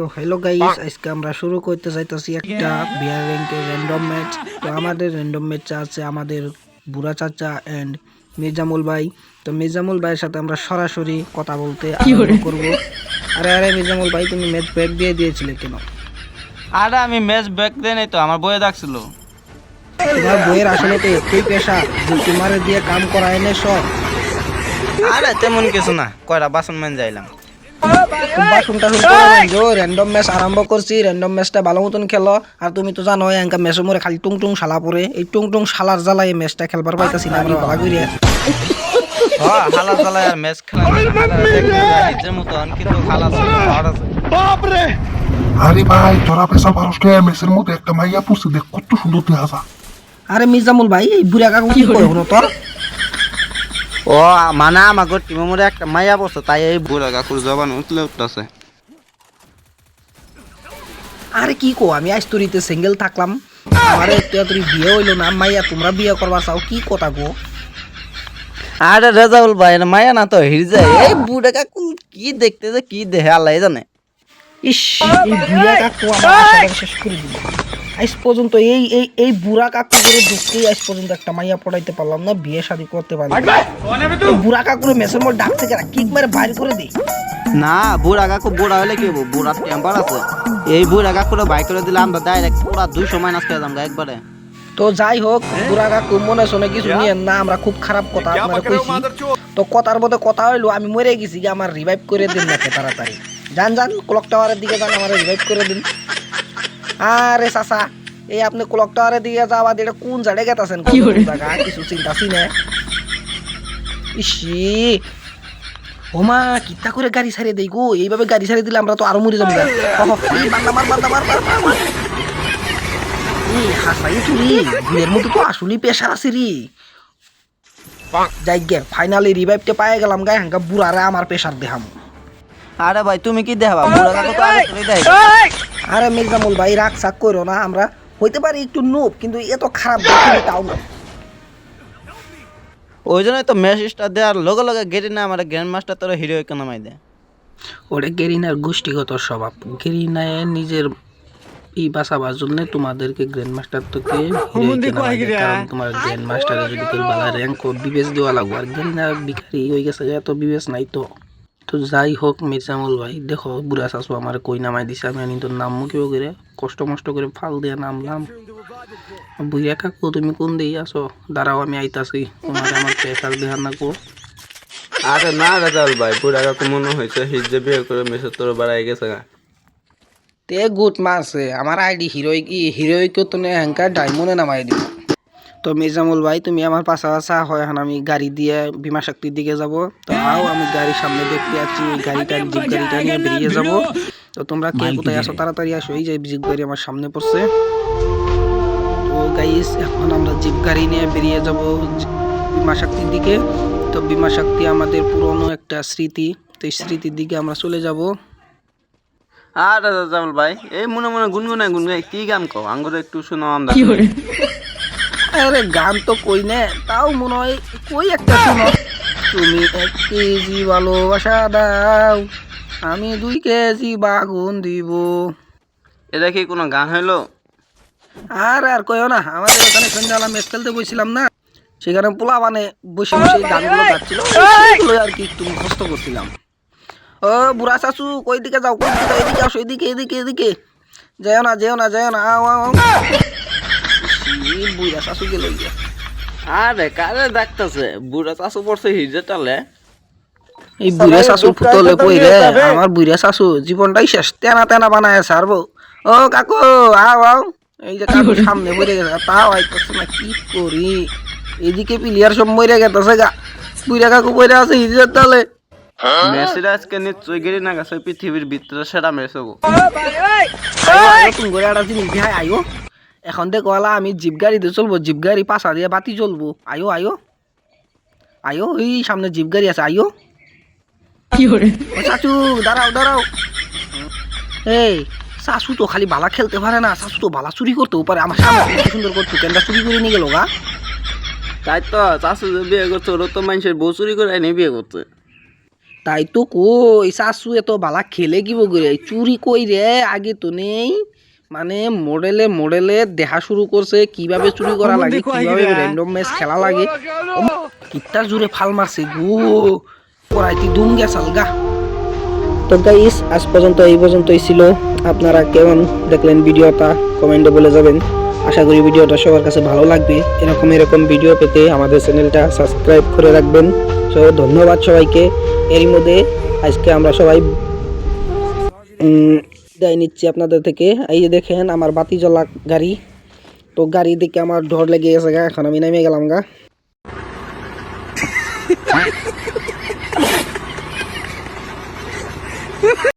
তো hello guys আজকে আমরা শুরু করতে চাইতেছি একটা বিয়ার র্যাঙ্কের র্যান্ডম ম্যাচ তো আমাদের র্যান্ডম ম্যাচ আছে আমাদের বুড়া চাচা এন্ড মির্জামুল ভাই। তো মির্জামুল ভাইয়ের সাথে আমরা সরাসরি কথা বলতে করব। আরে আরে মির্জামুল ভাই তুমি ম্যাচ ব্রেক দিয়ে দিয়েছিলে কেন? আরে আমি ম্যাচ ব্যাক দেয় নাই তো আমার বইয়ে ডাকছিল তোমার বইয়ের আসলে তো একটুই পেশা যে তোমার দিয়ে কাম করায় না সব। আরে তেমন কিছু না কয়টা বাসন মান যাইলাম। র্যান্ডম ম্যাচ আরম্ভ করছি র্যান্ডম ম্যাচটা ভালো মতন খেলো। আর তুমি তো জানো এঙ্কা ম্যাচের মরে খালি টুং টুং শালা পরে এই টুং টুং শালার জ্বালা এই ম্যাচটা খেলবার পাইতাছি না আমরা ভালো করিয়া হ হালা চালায় আর ম্যাচ খেলা নিজের কিন্তু হালা আছে। আরে ভাই তোরা পেশা মানুষকে মেসের মধ্যে একটা মাইয়া দেখ কত সুন্দর দেখা আরে মির্জামুল ভাই এই বুড়া কাকু কি কয় তোর? ও মানে আমাকে টিমের মধ্যে একটা মাইয়া পড়ছে তাই এই বুড়া কাকুর জবান উঠলে উঠতেছে। আরে কি কো আমি আজ তোরিতে সিঙ্গেল থাকলাম। আমারে একটু তুই বিয়ে হইল না মাইয়া তোমরা বিয়ে করবা চাও কি কথা গো আরে রেজাউল ভাই মাইয়া না তো হির যায় এই বুড়া কাকু কি দেখতে যে কি দেহে আল্লাহ জানে। ইস। এই বুড়া কাকু আমার শেষ করে দিল। আজ পর্যন্ত এই এই এই বুড়া কাকু করে ঢুকতেই আজ পর্যন্ত একটা মাইয়া পড়াইতে পারলাম না বিয়ে শাদী করতে পারলাম না। বুড়া কাকুর মেসের মধ্যে ডাকতে গেলা কিক মেরে বাইরে করে দিই না বুড়া কাকু বুড়া হলে কি হব? বুড়ার টেম্পার আছে। এই বুড়া কাকুরে বাইক করে দিলে আমরা ডাইরেক্ট পুরা দুইশো মাইনাস করে দাম একবারে। তো যাই হোক বুড়া কাকু মনে শোনে কিছু নিয়ে না আমরা খুব খারাপ কথা আপনারা কইছি। তো কথার মধ্যে কথা হইল আমি মরে গেছি যে আমার রিভাইভ করে দিন নাকি তাড়াতাড়ি। যান যান ক্লক টাওয়ারের দিকে যান আমার রিভাইভ করে দিন। আরে চাচা এই আপনি ক্লক টাওয়ারের দিকে যাওয়া এটা কোন জায়গায় গেতাছেন? কোন জায়গা কিছু চিন্তা চিনে ইসি ওমা কিত্তা করে গাড়ি ছাড়িয়ে দেই গো? এইভাবে গাড়ি ছাড়িয়ে দিলে আমরা তো আরও মরে যাব হাসাই চুরি এর মধ্যে তো আসলেই পেশার আছে রে। যাই গে ফাইনালি রিভাইভটা পাই গেলাম গায়ে হাঙ্কা বুড়ারে আমার পেশার দেহাম আরে ভাই তুমি কি দেখাবা? বুড়া তো আগে দেয়। আরে মির্জামুল ভাই রাগ সাক করো না আমরা হইতে পারি একটু নোব কিন্তু এত খারাপ দেখতে তাও না। ওই জন্যই তো মেসেজটা দেওয়ার লগে লগে গেটি না আমার গ্র্যান্ড মাস্টার তোর হিরো ইকোনমাই দেয়। ওটা গেরিনার গোষ্ঠীগত স্বভাব। গেরিনায় নিজের এই বাঁচাবার জন্য তোমাদেরকে গ্র্যান্ড মাস্টার তোকে কারণ তোমার গ্র্যান্ড মাস্টারে যদি কেউ বালা র্যাঙ্ক বিবেচ দেওয়া লাগবে আর গেরিনার বিকারি হয়ে গেছে এত বিবেচ নাই তো। তো যাই হোক মির্জামুল ভাই দেখো বুড়া শাশু আমার কই নামাই দিছে? আমি আনি তোর নাম মুখেও করে কষ্ট মষ্ট করে ফাল দিয়ে নামলাম। বুড়িয়া কাকু তুমি কোন দিকে আসো দাঁড়াও আমি আইতাছি। তোমার আমার পেশার দেহার না কো। আরে না রেজাল ভাই বুড়া কাকু মনে হয়েছে হিজ যে বিয়ে করে মেসেজ তোর বাড়াই গেছে গা। তে গুড মারছে আমার আইডি হিরোইক ই হিরোইকও তো হ্যাঙ্কার ডায়মন্ডে নামাই দিব তো মির্জামুল ভাই তুমি আমার পাশা পাশা হয় এখন আমি গাড়ি দিয়ে বিমা শক্তির দিকে যাব। তো আও আমি গাড়ির সামনে দেখতে আছি গাড়িটা জিপ গাড়িটা নিয়ে বেরিয়ে যাব। তো তোমরা কে কোথায় আসো তাড়াতাড়ি আসো এই যে জিপ গাড়ি আমার সামনে পড়ছে। তো গাইস এখন আমরা জিপ গাড়ি নিয়ে বেরিয়ে যাব বিমা শক্তির দিকে। তো বিমা শক্তি আমাদের পুরনো একটা স্মৃতি। তো এই স্মৃতির দিকে আমরা চলে যাব। আরে রেজাল ভাই এই মনে মনে গুনগুনায় গুনগুনায় কি গান কও? আঙ্গুর একটু শোনো আমরা আরে গান তো কই না? তাও মনে হয় কই একটা শুনো। তুমি এক কেজি ভালোবাসা দাও আমি দুই কেজি বাগুন দিব। এটা কি কোনো গান হইল? আর আর কইও না আমাদের এখানে সন্ধ্যাবেলা ম্যাচ খেলতে বসছিলাম না সেখানে পোলা মানে বসে বসে গানগুলো গাচ্ছিল। সেগুলো আর কি একটু মুখস্থ করছিলাম। ও বুড়া শাশু কই দিকে যাও কই দিকে যাও এদিকে আসো এদিকে এদিকে এদিকে। যেও না যেও না যেও না আও আও। ইসি, বুড়া শাশু গেল গিয়া আরে কারে ডাকতেছে? বুড়া চাষু পড়ছে হিজে টালে এই বুড়া শাশু ফুটলে কই রে? আমার বুড়া শাশু জীবনটাই শেষ। তেনা তেনা বানায় ছাড়বো। ও কাকু আও আও। এই যে কাকু সামনে পড়ে গেছে। তাও আইতেছে না কি করি? এদিকে প্লেয়ার সব মরে গেছে গা। বুড়া কাকু পড়ে আছে হিজের তলে। মেসির আজকে নিশ্চয় গেরি না গেছে? পৃথিবীর ভিতরে সেরা মেস হব নতুন করে একটা জিনিস দেখাই আয়ো। এখন দেখ কলা আমি জিপ গাড়িতে চলবো জিপ গাড়ি পাশা দিয়ে বাতি চলবো আয়ো আয়ো। আয়ো এই সামনে জিপ গাড়ি আছে আয়ো। ও চাচু দাঁড়াও দাঁড়াও। এই শাশু তো খালি বালা খেলতে পারে না শাশু তো বালা চুরি করতেও পারে। আমার সামনে সুন্দর করতো কেনটা চুরি করে নিয়ে গেল গা। তাই তো চাষু যে বিয়ে করছে ওরা তো মানুষের বউ চুরি করে এনে বিয়ে করছে। তাই তো কই শাশু এত বালা খেলে কি বগরে চুরি কই রে? আগে তো নেই। মানে মডেলে মডেলে দেখা শুরু করছে কীভাবে চুরি করা লাগে কীভাবে র্যান্ডম ম্যাচ খেলা লাগে। কিত্তার জুড়ে ফাল মারছে গো। পড়াইতে দুম গেছাল গা তো গাইস আজ পর্যন্ত এই পর্যন্তই ছিল। আপনারা কেমন দেখলেন ভিডিওটা কমেন্টে বলে যাবেন। আশা করি ভিডিওটা সবার কাছে ভালো লাগবে। এরকম এরকম ভিডিও পেতে আমাদের চ্যানেলটা সাবস্ক্রাইব করে রাখবেন। সো ধন্যবাদ সবাইকে। এরই মধ্যে আজকে আমরা সবাই উম, বিদায় নিচ্ছি আপনাদের থেকে। এই যে দেখেন আমার বাতি জ্বলা গাড়ি। তো গাড়ি দেখে আমার ডর লেগে গেছে গা এখন আমি নেমে গেলাম গা।